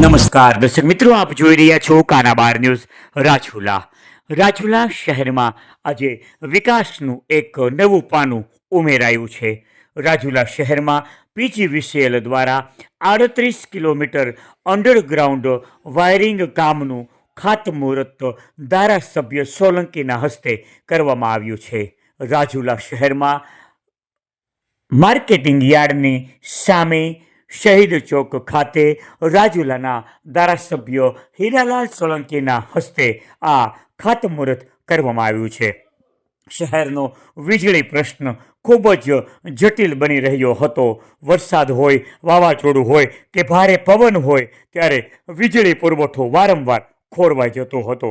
નમસ્કાર, દર્શક મિત્રો, આપ જોઈ રહ્યા છો કાનાબાર ન્યૂઝ, રાજુલા. રાજુલા શહેરમાં આજે વિકાસનું એક નવું પાનું ઉમેરાયું છે. રાજુલા શહેરમાં પીજીવીસીએલ દ્વારા આડત્રીસ કિલોમીટર અંડરગ્રાઉન્ડ વાયરિંગ કામનું ખાતમુહૂર્ત ધારાસભ્ય સોલંકીના હસ્તે કરવામાં આવ્યું છે. રાજુલા શહેરમાં માર્કેટિંગ યાર્ડની સામે શહીદ ચોક ખાતે રાજુલાના ધારાસભ્ય હીરાલાલ સોલંકીના હસ્તે આ ખાતમુહૂર્ત કરવામાં આવ્યું છે. શહેરનો વીજળી પ્રશ્ન ખૂબ જ જટિલ બની રહ્યો હતો. વરસાદ હોય, વાવાઝોડું હોય કે ભારે પવન હોય ત્યારે વીજળી પુરવઠો વારંવાર ખોરવાઈ જતો હતો.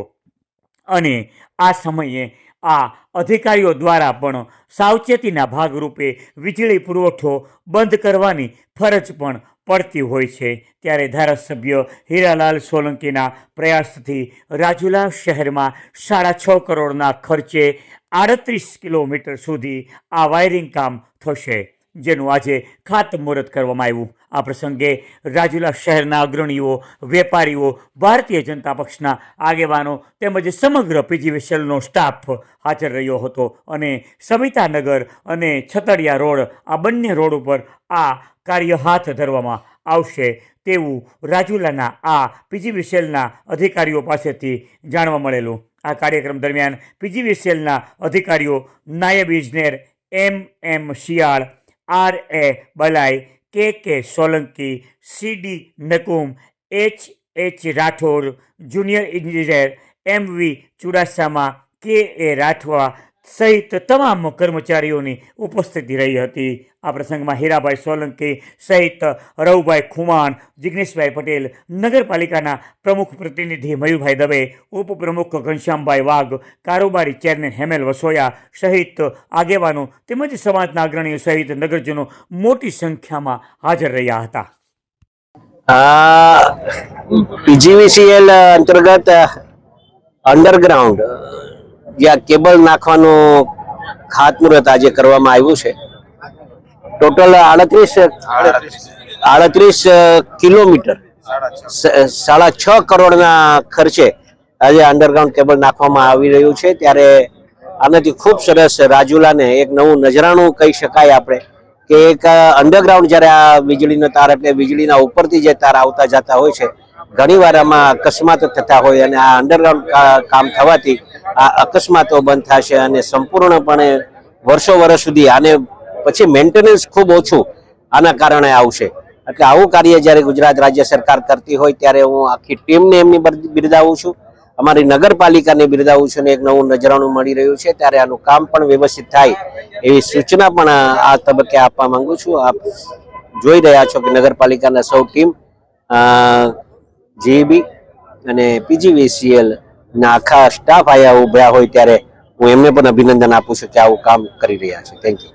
અને આ સમયે આ અધિકારીઓ દ્વારા પણ સાવચેતીના ભાગરૂપે વીજળી પુરવઠો બંધ કરવાની ફરજ પણ પડતી હોય છે. ત્યારે ધારાસભ્ય હીરાલાલ સોલંકીના પ્રયાસથી રાજુલા શહેરમાં સાડા છ કરોડના ખર્ચે આડત્રીસ કિલોમીટર સુધી આ વાયરિંગ કામ થશે. જેનું આજે ખાતમુહૂર્ત કરવામાં આવ્યું. આ પ્રસંગે રાજુલા શહેરના અગ્રણીઓ, વેપારીઓ, ભારતીય જનતા પક્ષના આગેવાનો તેમજ સમગ્ર પીજીવીસીએલનો સ્ટાફ હાજર રહ્યો હતો અને સવિતાનગર અને છતડિયા રોડ, આ બંને રોડ ઉપર આ કાર્ય હાથ ધરવામાં આવશે તેવું રાજુલાના આ પીજીવીસીએલના અધિકારીઓ પાસેથી જાણવા મળેલું. આ કાર્યક્રમ દરમિયાન પીજીવીસીએલના અધિકારીઓ નાયબ ઇજનેર એમ એમ શિયાળ R A Balai, K K Solanki, C D Nakum, H H Rathod, junior engineer, M V Chudasama, K A Rathwa સહિત તમામ કર્મચારીઓની ઉપસ્થિતિ રહી હતી. આ પ્રસંગમાં હીરાભાઈ સોલંકી સહિત રવુભાઈ ખુમાણ, જિગ્નેશભાઈ પટેલ, નગરપાલિકાના પ્રમુખ પ્રતિનિધિ મયુરભાઈ દવે, ઉપપ્રમુખ ઘનશ્યામભાઈ વાઘ, કારોબારી ચેરમેન હેમેલ વસોયા સહિત આગેવાનો તેમજ સમાજના અગ્રણીઓ સહિત નગરજનો મોટી સંખ્યામાં હાજર રહ્યા હતા. અંતર્ગત અંડરગ્રાઉન્ડ જ્યાં કેબલ નાખવાનું ખાતમુહૂર્ત આજે કરવામાં આવ્યું છે. ટોટલ આડત્રીસ આડત્રીસ કિલોમીટર. સાડા છ કરોડના ખર્ચે આજે અંડરગ્રાઉન્ડ કેબલ નાખવામાં આવી રહ્યું છે. ત્યારે આનાથી ખૂબ સરસ રાજુલાને એક નવું નજરાણું કહી શકાય આપણે કે એક અંડરગ્રાઉન્ડ જ્યારે આ વીજળીનો તાર એટલે વીજળીના ઉપરથી જે તાર આવતા જતા હોય છે, ઘણીવાર આમાં અકસ્માત થતા હોય અને આ અંડરગ્રાઉન્ડ કામ થવાથી આ અકસ્માતો બંધ થશે અને સંપૂર્ણપણે વર્ષો વર્ષ સુધી આને પછી મેન્ટેનન્સ ખૂબ ઓછું આના કારણે આવશે. એટલે આવું કાર્ય જ્યારે ગુજરાત રાજ્ય સરકાર કરતી હોય ત્યારે હું આખી ટીમને એમની બિરદાવું છું. અમારી નગરપાલિકાને બિરદાવું છું અને એક નવું નજરાણું મળી રહ્યું છે. ત્યારે આનું કામ પણ વ્યવસ્થિત થાય એવી સૂચના પણ આ તબક્કે આપવા માંગુ છું. આપ જોઈ રહ્યા છો કે નગરપાલિકાના સૌ ટીમ જીબી અને પીજીવીસીએલ ના આખા સ્ટાફ આયા ઉભ્યા હોય ત્યારે હું એમને પણ અભિનંદન આપું છું કે આવું કામ કરી રહ્યા છે. Thank you